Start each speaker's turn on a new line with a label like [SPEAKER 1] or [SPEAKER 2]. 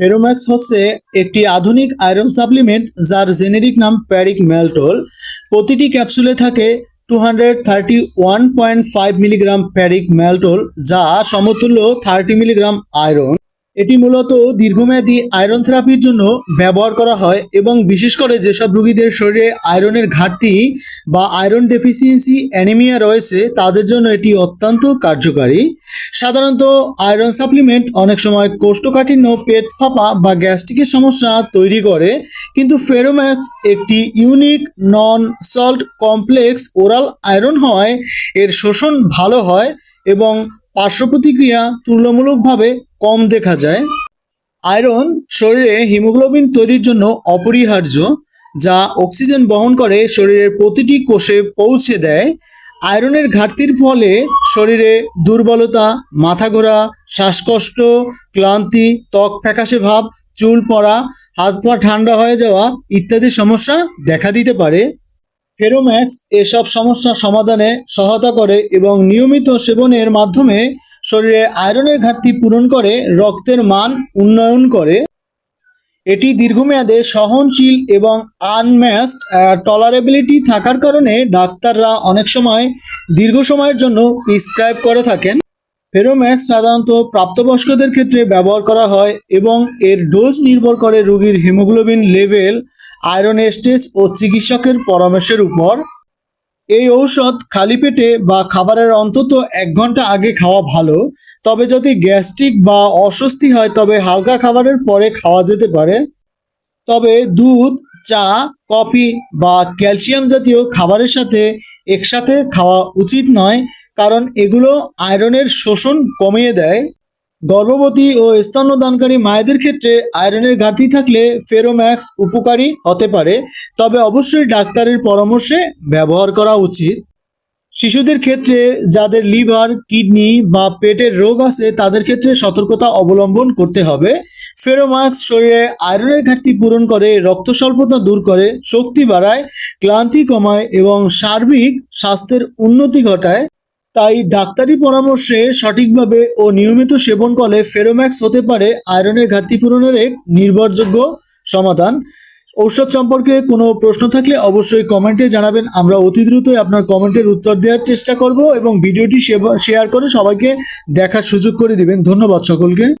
[SPEAKER 1] ফেরোম্যাক্স হচ্ছে একটি আধুনিক আয়রন সাপ্লিমেন্ট যার জেনেরিক নাম প্যারিক ম্যালটোল প্রতিটি ক্যাপসুলে থাকে two hundred thirty one point five milligram ferric maltol যা সমতুল্য থার্টি মিলিগ্রাম আয়রন এটি মূলত দীর্ঘমেয়াদী আয়রন থেরাপির জন্য ব্যবহার করা হয় এবং বিশেষ করে যেসব রোগীদের শরীরে আয়রনের ঘাটতি বা আয়রন ডেফিসিয়েন্সি অ্যানিমিয়া রয়েছে, তাদের জন্য এটি অত্যন্ত কার্যকারী। সাধারণত আয়রন সাপ্লিমেন্ট অনেক সময় কোষ্ঠকাঠিন্য, পেট ফাঁপা বা গ্যাস্ট্রিকের সমস্যা তৈরি করে, কিন্তু ফেরোম্যাক্স একটি unique non salt complex oral iron হয়। এর শোষণ ভালো হয় এবং পার্শ্ব প্রতিক্রিয়া তুলনামূলকভাবে কম দেখা যায়। আয়রন শরীরে হিমোগ্লোবিন তৈরির জন্য অপরিহার্য, যা অক্সিজেন বহন করে শরীরের প্রতিটি কোষে পৌঁছে দেয়। আয়রনের ঘাটতির ফলে শরীরে দুর্বলতা মাথা ঘোরা শ্বাসকষ্ট, ক্লান্তি, ত্বক ফ্যাকাশে ভাব, চুল পড়া, হাত পা ঠান্ডা হয়ে যাওয়া ইত্যাদি সমস্যা দেখা দিতে পারে। ফেরোম্যাক্স এসব সমস্যা সমাধানে সহায়তা করে এবং নিয়মিত সেবনের মাধ্যমে শরীরে আয়রনের ঘাটতি পূরণ করে, রক্তের মান উন্নয়ন করে। এটি দীর্ঘমেয়াদে সহনশীল এবং আনম্যাস্ট টলারেবিলিটি থাকার কারণে ডাক্তাররা অনেক সময় দীর্ঘ সময়ের জন্য প্রিসক্রাইব করে থাকেন। ফেরোম্যাক্স সাধারণত প্রাপ্তবয়স্কদের ক্ষেত্রে ব্যবহার করা হয় এবং এর ডোজ নির্ভর করে রোগীর হিমোগ্লোবিন লেভেল আয়রন স্টেজ ও চিকিৎসকের পরামর্শের উপর। এই ঔষধ খালি পেটে বা খাবারের অন্তত এক ঘণ্টা আগে খাওয়া ভালো। তবে যদি গ্যাস্ট্রিক বা অস্বস্তি হয়, তবে হালকা খাবারের পরে খাওয়া যেতে পারে। তবে দুধ, চা, কফি বা ক্যালসিয়াম জাতীয় খাবারের সাথে একসাথে খাওয়া উচিত নয়, কারণ এগুলো আয়রনের শোষণ কমিয়ে দেয়। গর্ভবতী ও স্তন্যদানকারী মায়েদের ক্ষেত্রে আয়রনের ঘাটতি থাকলে ফেরোম্যাক্স উপকারী হতে পারে, তবে অবশ্যই ডাক্তারের পরামর্শে ব্যবহার করা উচিত। শিশুদের ক্ষেত্রে যাদের লিভার, কিডনি বা পেটের রোগ আছে, তাদের ক্ষেত্রে সতর্কতা অবলম্বন করতে হবে। ফেরোম্যাক্স শরীরে আয়রনের ঘাটতি পূরণ করে, রক্ত স্বল্পতা দূর করে, শক্তি বাড়ায়, ক্লান্তি কমায় এবং সার্বিক স্বাস্থ্যের উন্নতি ঘটায়। তাই ডাক্তারি পরামর্শে সঠিকভাবে ও নিয়মিত সেবন করলে ফেরোম্যাক্স হতে পারে আয়রনের ঘাটতি পূরণের এক নির্ভরযোগ্য সমাধান। ঔষধ সম্পর্কে কোনো প্রশ্ন থাকলে অবশ্যই কমেন্টে জানাবেন। আমরা অতি দ্রুতই আপনার কমেন্টের উত্তর দেওয়ার চেষ্টা করব এবং ভিডিওটি শেয়ার করে সবাইকে দেখার সুযোগ করে দিবেন। ধন্যবাদ সকলকে।